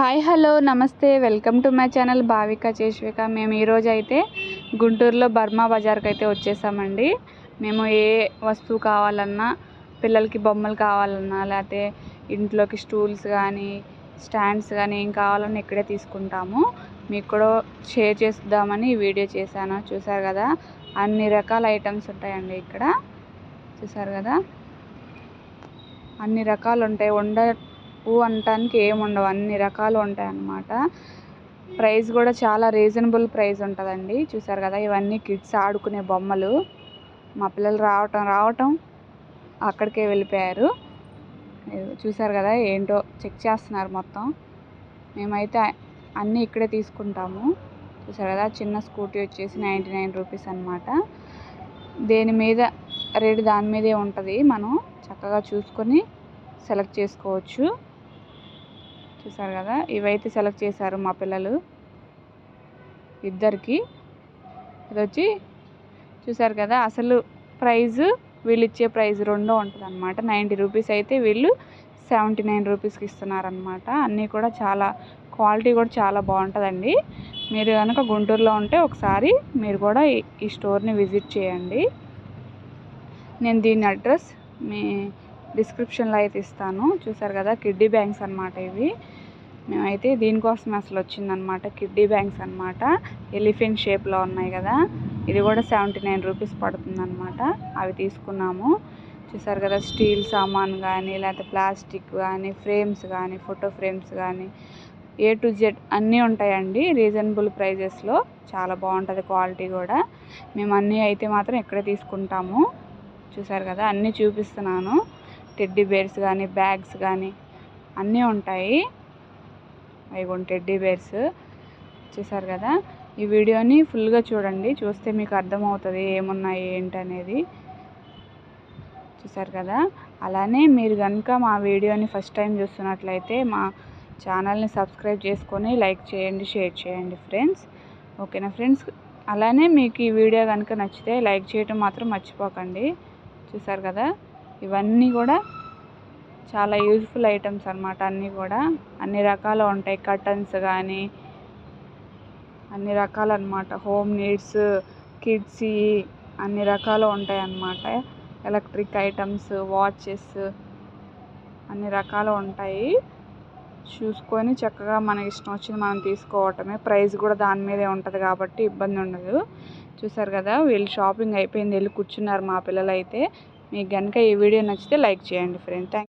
Hi hello నమస్తే. Welcome to my channel Bhavika Cheshvika. మేము ఈరోజు అయితే గుంటూరులో బర్మా బజార్కి అయితే వచ్చేసామండి. మేము ఏ వస్తువు కావాలన్నా పిల్లలకి బొమ్మలు కావాలన్నా లేకపోతే ఇంట్లోకి స్టూల్స్ కానీ స్టాండ్స్ కానీ ఏం కావాలన్నా ఇక్కడే తీసుకుంటాము. మీకు కూడా షేర్ చేద్దామని వీడియో చేశాను. చూసారు కదా? అన్ని రకాల ఐటమ్స్ ఉంటాయండి ఇక్కడ. చూసారు కదా? అన్ని రకాలు ఉంటాయి. వండ తక్కువ అనటానికి ఏమి ఉండవు. అన్ని రకాలు ఉంటాయి అన్నమాట ప్రైస్ కూడా చాలా రీజనబుల్ ప్రైస్ ఉంటుందండి. చూసారు కదా ఇవన్నీ కిడ్స్ ఆడుకునే బొమ్మలు. మా పిల్లలు రావటం రావటం అక్కడికే వెళ్ళిపోయారు. చూసారు కదా ఏంటో చెక్ చేస్తున్నారు మొత్తం. మేమైతే అన్నీ ఇక్కడే తీసుకుంటాము. చూసారు కదా చిన్న స్కూటీ వచ్చేసి నైంటీ నైన్ రూపీస్ అనమాట దేని మీద రేటు దాని మీదే ఉంటుంది. మనం చక్కగా చూసుకొని సెలెక్ట్ చేసుకోవచ్చు. చూసారు కదా? ఇవైతే సెలెక్ట్ చేశారు మా పిల్లలు. ఇద్దరికి. ఇది వచ్చి చూసారు కదా? అసలు ప్రైజు వీళ్ళు ఇచ్చే ప్రైజ్ రెండో ఉంటుంది అనమాట నైంటీ రూపీస్ అయితే వీళ్ళు సెవెంటీ నైన్ రూపీస్కి ఇస్తున్నారనమాట అన్నీ కూడా చాలా క్వాలిటీ కూడా చాలా బాగుంటుందండి. మీరు కనుక గుంటూరులో ఉంటే ఒకసారి మీరు కూడా ఈ స్టోర్ని విజిట్ చేయండి. నేను దీని అడ్రస్ మీ డిస్క్రిప్షన్లో అయితే ఇస్తాను. చూసారు కదా కిడ్డీ బ్యాంక్స్ అనమాట ఇవి. మేమైతే దీనికోసం అసలు వచ్చిందనమాట కిడ్డీ బ్యాంక్స్ అనమాట ఎలిఫెంట్ షేప్లో ఉన్నాయి కదా ఇది కూడా సెవెంటీ నైన్ రూపీస్ పడుతుందన్నమాట. అవి తీసుకున్నాము. చూసారు కదా స్టీల్ సామాన్ కానీ లేకపోతే ప్లాస్టిక్ కానీ ఫ్రేమ్స్ కానీ ఫోటో ఫ్రేమ్స్ కానీ ఏ టు జెడ్ అన్నీ ఉంటాయండి. రీజనబుల్ ప్రైజెస్లో చాలా బాగుంటుంది క్వాలిటీ కూడా. మేము అన్నీ అయితే మాత్రం ఇక్కడే తీసుకుంటాము. చూసారు కదా అన్నీ చూపిస్తున్నాను. టెడ్డీ బేర్స్ కానీ బ్యాగ్స్ కానీ అన్నీ ఉంటాయి. అవి టెడ్డీ బేర్స్ చూసారు కదా. ఈ వీడియోని ఫుల్గా చూడండి. చూస్తే మీకు అర్థమవుతుంది ఏమున్నాయి ఏంటనేది. చూసారు కదా. అలానే మీరు కనుక మా వీడియోని ఫస్ట్ టైం చూస్తున్నట్లయితే మా ఛానల్ని సబ్స్క్రైబ్ చేసుకొని లైక్ చేయండి షేర్ చేయండి ఫ్రెండ్స్. ఓకేనా ఫ్రెండ్స్? అలానే మీకు ఈ వీడియో కనుక నచ్చితే లైక్ చేయటం మాత్రం మర్చిపోకండి. చూసారు కదా. ఇవన్నీ కూడా చాలా యూజ్ఫుల్ ఐటమ్స్ అనమాట అన్నీ కూడా. అన్ని రకాలు ఉంటాయి. కర్టన్స్ కానీ అన్ని రకాలు అనమాట హోమ్ నీడ్స్ కిడ్స్ అన్ని రకాలు ఉంటాయి అన్నమాట. ఎలక్ట్రిక్ ఐటమ్స్ వాచెస్ అన్ని రకాలు ఉంటాయి. చూసుకొని చక్కగా మనకి ఇష్టం వచ్చింది మనం తీసుకోవటమే. ప్రైస్ కూడా దాని మీదే ఉంటుంది కాబట్టి ఇబ్బంది ఉండదు. చూసారు కదా వీళ్ళు షాపింగ్ అయిపోయింది. వెళ్ళి కూర్చున్నారు మా పిల్లలు అయితే మీకు కనుక ఈ వీడియో నచ్చితే లైక్ చేయండి ఫ్రెండ్. థ్యాంక్